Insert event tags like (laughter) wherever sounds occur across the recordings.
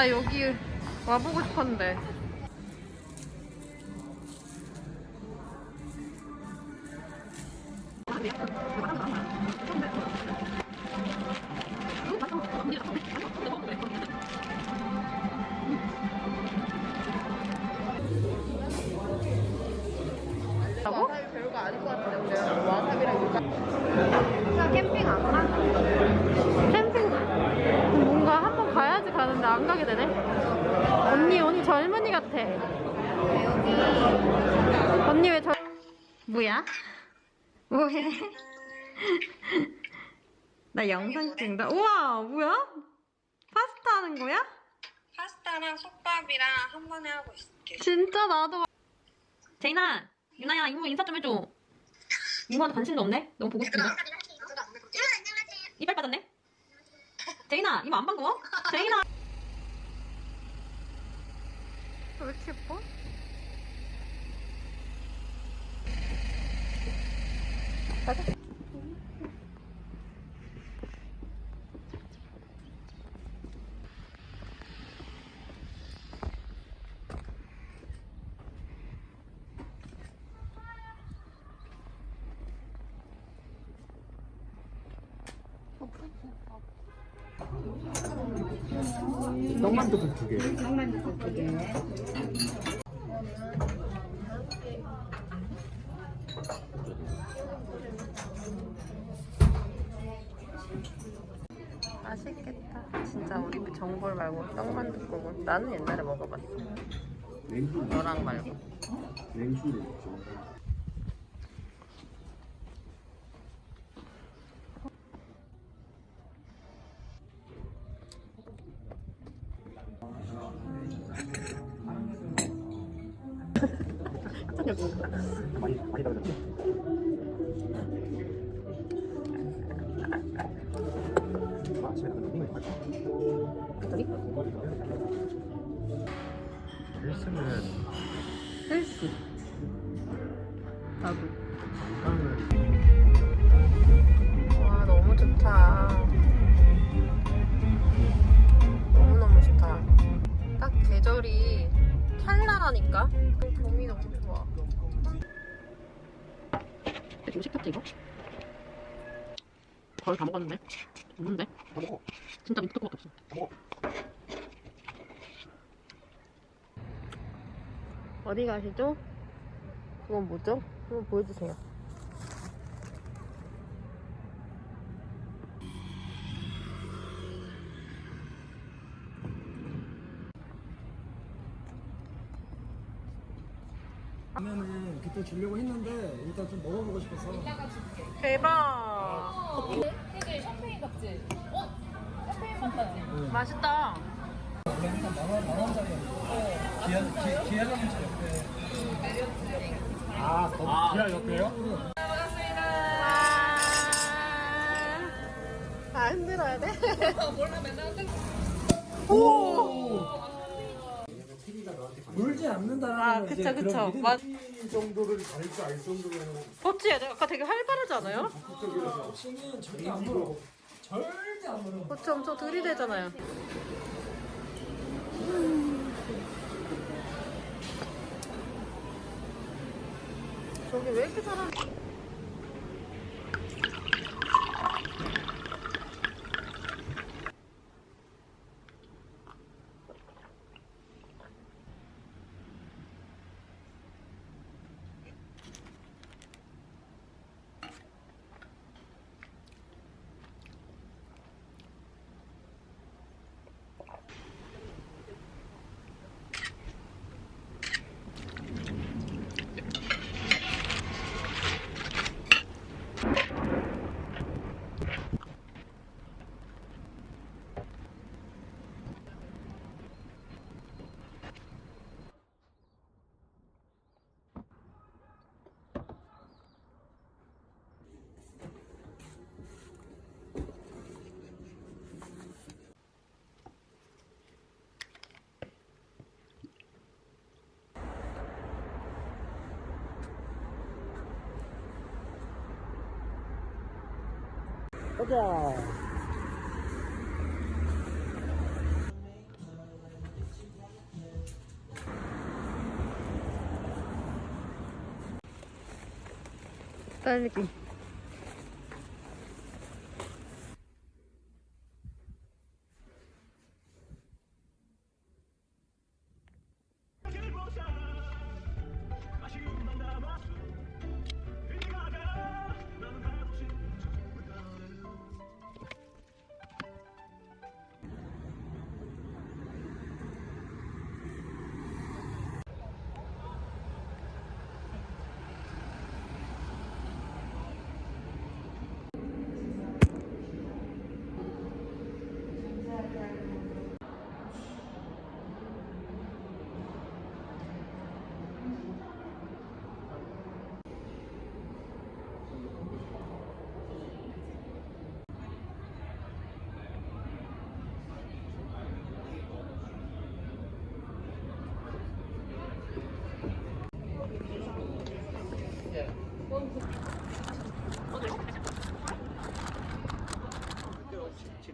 나 여기 와보고 싶었는데. 라고? 별거 아닐 것 같은데 우리 와사비랑 유자 나 캠핑 안 가? 캠핑 뭔가 한 번 가야지 가는데 안 가게 되네 언니 언니 젊은이 같아 언니 왜 젊... 뭐야? 뭐해? (laughs) 나 영상 찍는다 우와 뭐야? 파스타 하는 거야? 파스타랑 솥밥이랑 한 번에 하고 있을게. 진짜 나도 제인아 유나야 이모 인사 좀 해줘 이모한테 관심도 없네 너무 보고 싶은데 이빨 빠졌네 제인아 이모 안 반가워? 제인아 왜 이렇게 예뻐? 떡만두 두 개. 맛있겠다 진짜 우리 정볼 말고 떡만둣국은 나는 옛날에 먹어봤어 냉수, 너랑 말고 냉수를 먹죠. 많이 많이 달라졌지? 아? 갑자기? 헬스는 헬스 나도 와 너무 좋다 너무너무 좋다 딱 계절이 찰나라니까 봄이 너무 좋아 이거 시켰지 이거? 거의 다 먹었는데 없는데? 다 먹어. 진짜 밑에 거밖에 없어 다 먹어. 어디 가시죠? 그건 뭐죠? 한번 보여주세요. 라면은 그때 주려고 했는데 일단 좀 먹어보고 싶어서 대박! 되게 샴페인 같지? 어? 샴페인 맛 나지? 맛있다. 원래 항상 만원 만원짜리였는데 기아 기- 기아 라면집 옆에 아, 거 기아 옆에요? 아, 흔들어야 돼? 물지 않는다라는 아, 건 그쵸, 이제 그쵸. 그런 믿음이 맞, 이 정도를 갈줄 알 정도면 버치 아까 되게 활발하지 않아요? 적극적이라서 치는 절대 안 물어 절대 안 물어 버치 엄청 들이대잖아요. 저기 왜 이렇게 사람 떨기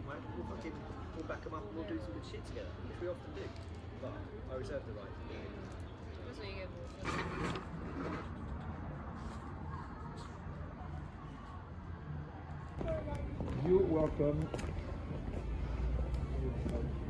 We'll fucking we'll back them up and we'll do some good shit together, which we often do. But I reserve the right. That's what you get. You're welcome. You're welcome.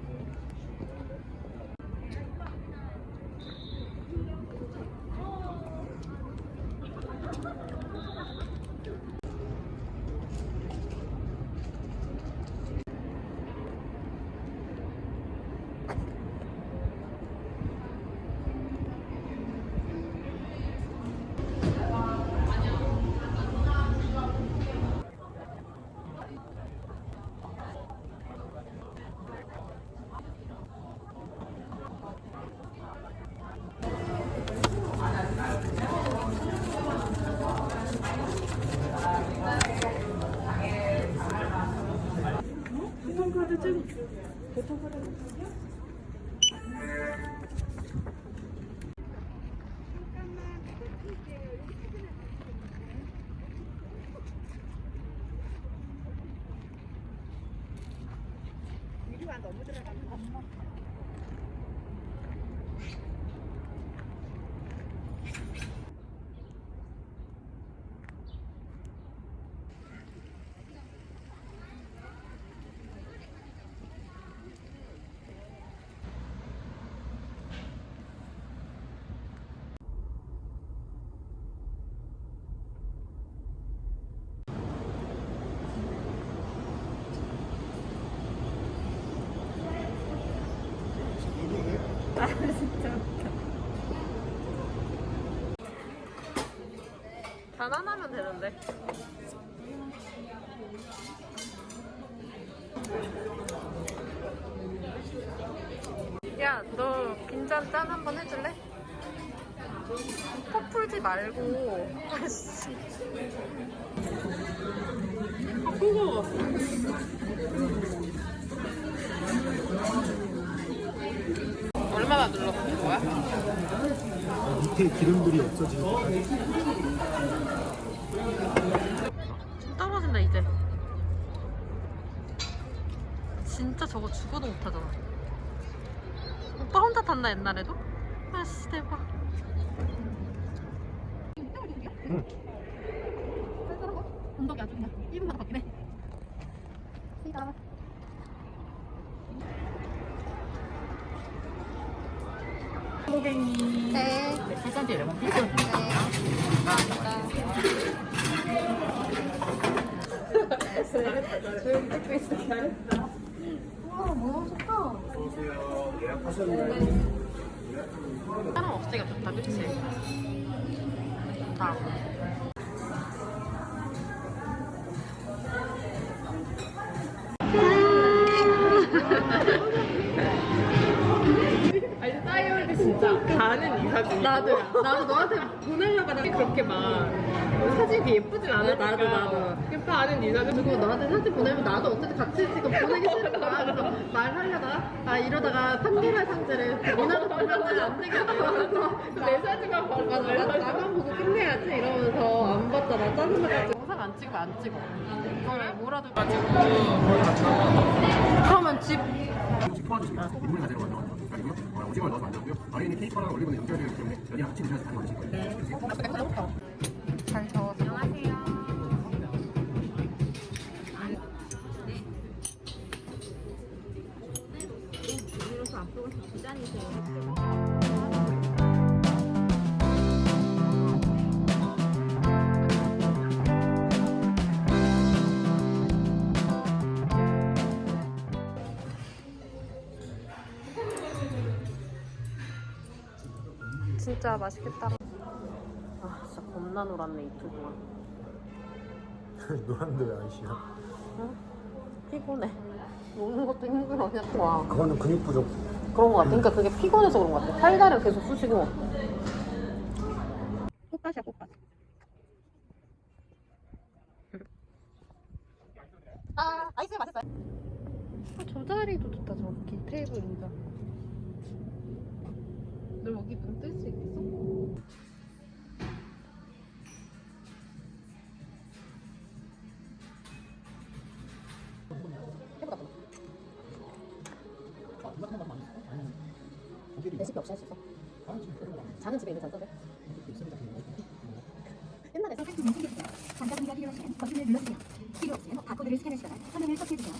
¿Qué tan fuera de 단 하나면 되는데. 야, 너 빈잔 짠 한번 해줄래? 코 풀지 말고. 아씨. 아, 뜨거워. 눌렀는 거야? 밑에 기름들이 없어지니까. 떨어진다 이제 진짜 저거 죽어도 못하잖아 오빠 혼자 탔나 옛날에도? 아씨 대박 언덕이 아주 그냥 1분마다 바뀌네 시다 고객님. 네. 1cm 레몬 피스 사람 없으니까 좋다 그치? 좋다. 아니 (laughs) 싸이월드 진짜 가는 이 사진 나도 나도 너한테 보내려고 하다가 그렇게 막 사진 이 예쁘진 않으니까 나도, 나도. 예뻐 하는 이 사진 그리고 너한테 사진 보내면 나도 어쨌든 같이 찍고 보내기 싫은 거야. 그래서 말하려다가 아 이러다가 판도라 상자를 미나가 보면은 안 되겠다. 그래서 내 사진만 바로 맞아, 나, 나만 보고 끝내야지 이러면서 안 봤잖아. 짜증나가지고 안 찍으면 안 찍어. 그래 뭐라도 가지고. 그러면 집 포함주시면 인물 자재로 만들어 아니고요. 어, 오징어를 넣어서 만들고요. 아래 있는 케이크 하나 올리고는 연결되기 때문에 연이랑 같이 드셔서 다 맛있을 거예요. 잘 저어서. 진짜 맛있겠다. 아, 진짜 겁나 놀았네, 이틀 동안. 노란데 왜 안 쉬어? 피곤해. 노는 것도 힘들어, 그냥 와. 그거는 근육 부족. 그런 거 같아. 그러니까 그게 피곤해서 그런 거 같아. 팔다리를 계속 쑤시고. 레시피 없이 할 수 있어. 자는 집에 있는 잘 써도 돼. 옛날에 써. 잠깐 준비가 필요하시면 버튼을 눌러주세요. 필요 없으면 바코드를 스캔하시다가 화면을 섞여주세요.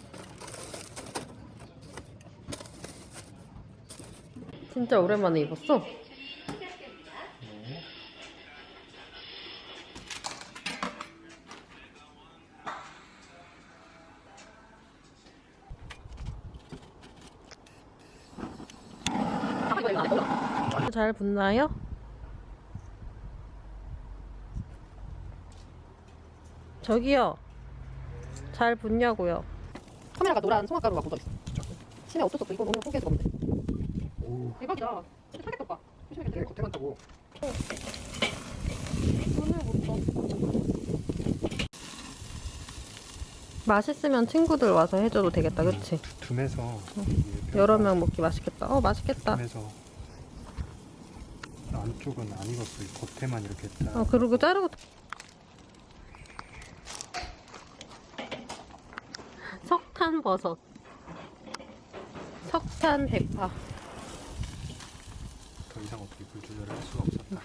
진짜 오랜만에 입었어. 잘 붙나요? 저기요. 잘 붙냐고요. 카메라가 노란 송화가루가 묻어있어. 심해 어쩔 수 없어. 이건 오늘 포기해서 먹으면 돼. 대박이다. 살겠다, 오빠. 내 겉에만 타고. 맛있으면 친구들 와서 해줘도 되겠다, 그치? 둠에서 여러 명 먹기 맛있겠다. 어, 맛있겠다. 둠에서 안쪽은 안 익었어. 이 겉에만 이렇게 딱. 어, 그리고 자르고. 석탄 버섯. 석탄 대파. 더 이상 어떻게 불 조절을 할 수가 없었다.